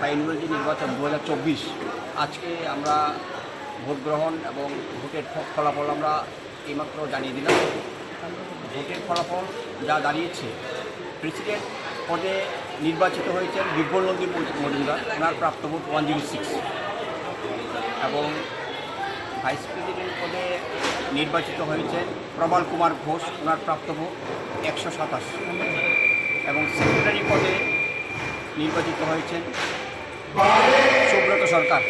বা নির্বাচন দু হাজার চব্বিশ। আজকে আমরা ভোট গ্রহণ এবং ভোটের ফলাফল আমরা এইমাত্র জানিয়ে দিলাম। ভোটের ফলাফল যা দাঁড়িয়েছে, প্রেসিডেন্ট পদে নির্বাচিত হয়েছেন নন্দী মজুমদার। ওনার প্রাপ্ত ভোট ওয়ান জিরো সিক্স। এবং ভাইস প্রেসিডেন্ট পদে নির্বাচিত হয়েছেন প্রবল কুমার ঘোষ। ওনার প্রাপ্ত ভোট একশো সাতাশ। এবং সেক্রেটারি পদে নির্বাচিত হয়েছেন সুব্রত সরকার।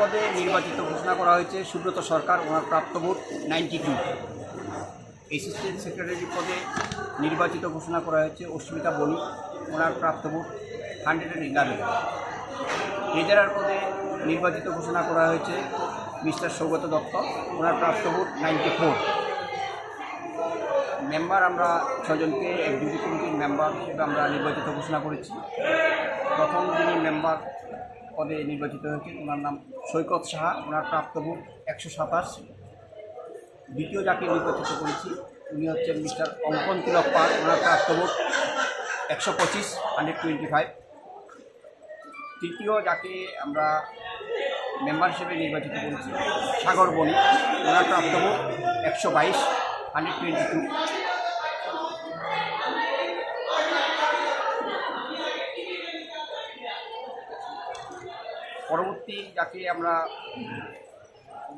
পদে নির্বাচিত ঘোষণা করা হয়েছে সুব্রত সরকার, ওনার প্রাপ্ত vote ninety two. Assistant secretary পদে নির্বাচিত ঘোষণা করা হয়েছে অস্মিতা বণিক, ওনার প্রাপ্ত vote hundred and eleven. Treasurer পদে নির্বাচিত ঘোষণা করা হয়েছে মিস্টার সৌগত দত্ত, ওনার প্রাপ্ত ভোট নাইনটি ফোর। মেম্বার আমরা ছজনকে, এক এক্সিকিউটিভ কমিটির মেম্বার হিসেবে আমরা নির্বাচিত ঘোষণা করেছি। প্রথম যিনি মেম্বার পদে নির্বাচিত হয়েছেন, ওনার নাম সৈকত সাহা। ওনার প্রাপ্ত ভোট একশো সাতাশ। দ্বিতীয় যাকে নির্বাচিত করেছি, উনি হচ্ছেন মিস্টার অঙ্কন তিলক পাল। ওনার প্রাপ্ত ভোট একশো পঁচিশ, হান্ড্রেড টোয়েন্টি ফাইভ। তৃতীয় যাকে আমরা মেম্বার হিসেবে নির্বাচিত করেছি, সাগর বণিক। ওনার প্রাপ্ত ভোট একশো বাইশ। হান্ড্রেড টোয়েন্টি টু পরবর্তী যাকে আমরা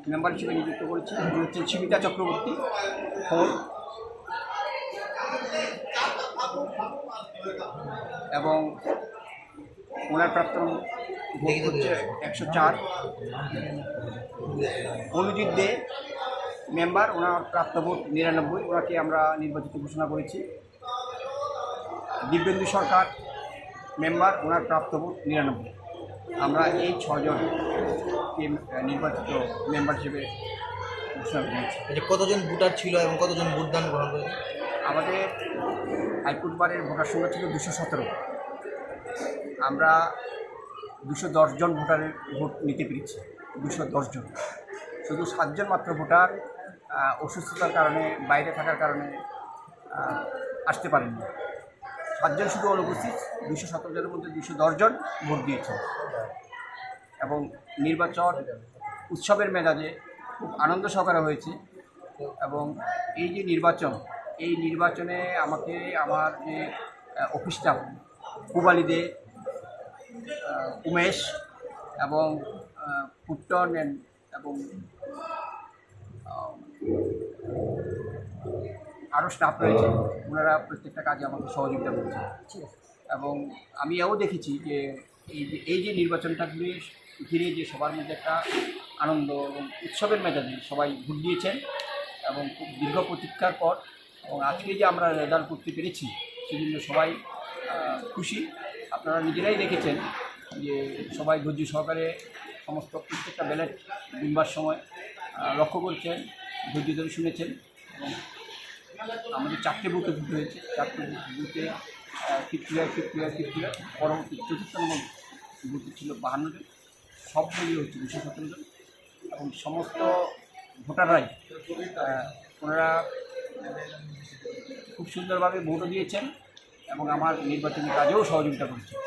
মেম্বার হিসেবে নিযুক্ত করেছি হচ্ছেন সীমিতা চক্রবর্তী, ফোর। এবং ওনার প্রাক্তন হচ্ছে একশো চার। অনুজিৎ দে মেম্বার ওনার প্রাপ্ত ভোট নিরানব্বই ওনাকে আমরা নির্বাচিত ঘোষণা করেছি। দিব্যেন্দু সরকার মেম্বার ওনার প্রাপ্ত ভোট নিরানব্বই। আমরা এই ছজনকে নির্বাচিত মেম্বার হিসেবে ঘোষণা করেছি। যে কতজন ভোটার ছিল এবং কতজন ভোটদান গ্রহণ করেছে? আমাদের হাইকোর্ট বারের ভোটার সংখ্যা ছিল দুশো সতেরো। আমরা দুশো দশজন ভোটারের ভোট নিতে পেরেছি। দুশো দশজন শুধু সাতজন মাত্র ভোটার অসুস্থতার কারণে, বাইরে থাকার কারণে আসতে পারেননি। সাতজন শুধু অনুপস্থিত দুশো সতেরো জনের মধ্যে দুশো দশজন ভোট দিয়েছেন। এবং নির্বাচন উৎসবের মেজাজে খুব আনন্দ সহকারে হয়েছে। এবং এই যে নির্বাচন, এই নির্বাচনে আমাকে, আমার যে অফিস স্টাফ কুবালি দে উমেশ এবং কুট্টন এবং আরও স্টাফ রয়েছে। ওনারা প্রত্যেকটা কাজে আমাকে সহযোগিতা করছে এবং আমি এও দেখেছি যে এই যে এই যে নির্বাচনটা ঘিরে ঘিরে যে সবার মধ্যে একটা আনন্দ এবং উৎসবের মেজাজে সবাই ভোট দিয়েছেন এবং খুব দীর্ঘ প্রতীক্ষার পর এবং আজকে যে আমরা রেজাল্ট করতে পেরেছি সেজন্য সবাই খুশি। আপনারা নিজেরাই দেখেছেন যে সবাই ধৈর্য সহকারে সমস্ত প্রত্যেকটা ব্যালেট দিনবার সময় লক্ষ্য করছেন। ধৈর্য ধরে শুনেছেন। এবং আমাদের চারটে বুথে ভোট হয়েছে। চারটে বুথে ফিফটি ফাইভ ফিফটি ফাইভ পরবর্তী চতুর্থ নম্বর বুথে ছিল বাহান্ন জন সব মিলিয়ে হচ্ছে দুশো সতেরো জন। এবং সমস্ত ভোটাররাই ওনারা খুব সুন্দরভাবে ভোটও দিয়েছেন এবং আমার নির্বাচনী কাজেও সহযোগিতা করেছেন।